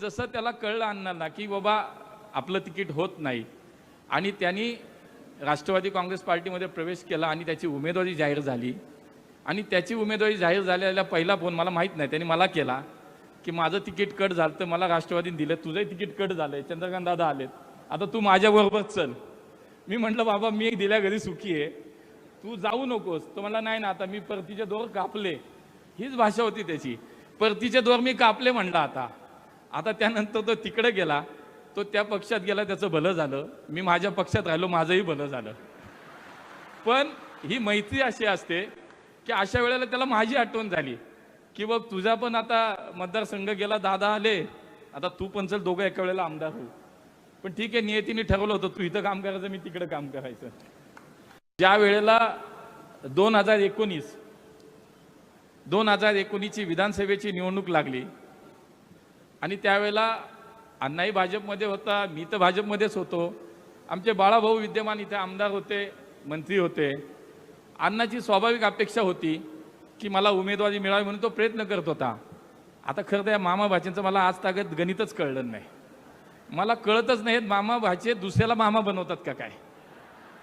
जसं त्याला कळलं अण्णांना की बाबा आपलं तिकीट होत नाही. आणि त्यांनी राष्ट्रवादी काँग्रेस पार्टीमध्ये प्रवेश केला आणि त्याची उमेदवारी जाहीर झाली. आणि त्याची उमेदवारी जाहीर झालेला पहिला फोन मला माहीत नाही त्यांनी मला केला की माझं तिकीट कट झालं तर मला राष्ट्रवादीने दिलं तुझंही तिकीट कट झालंय चंद्रकांत दादा आलेत. आता तू माझ्याबरोबर चल. मी म्हटलं बाबा मी एक दिल्या घरी सुखी आहे. तू जाऊ नकोस. तो मला नाही ना आता मी परतीचे दोर कापले. हीच भाषा होती त्याची. परतीचे दोर मी कापले म्हणला आता. आता त्यानंतर तो तिकडे गेला तो त्या पक्षात गेला त्याचं भलं झालं. मी माझ्या पक्षात राहिलो माझंही भलं झालं. पण ही मैत्री अशी असते की अशा वेळेला त्याला माझी आठवण झाली की बघ तुझा पण आता मतदारसंघ गेला दादा आले. आता तू पण चल दोघं एका वेळेला आमदार होऊ. पण ठीक आहे नियतीने ठरवलं होतं तू इथं काम करायचं मी तिकडे काम करायचं. ज्या वेळेला दोन हजार एकोणीस दोन हजार एकोणीसची विधानसभेची निवडणूक लागली आणि त्यावेळेला अण्णाही भाजपमध्ये होता मी तर भाजपमध्येच होतो. आमचे बाळाभाऊ विद्यमान इथे आमदार होते मंत्री होते. अण्णाची स्वाभाविक अपेक्षा होती की मला उमेदवारी मिळावी म्हणून तो प्रयत्न करत होता. आता खरं तर या मामा भाचेंचं मला आज तागत गणितच कळलं नाही. मला कळतच नाहीत मामा भाचे दुसऱ्याला मामा बनवतात का काय.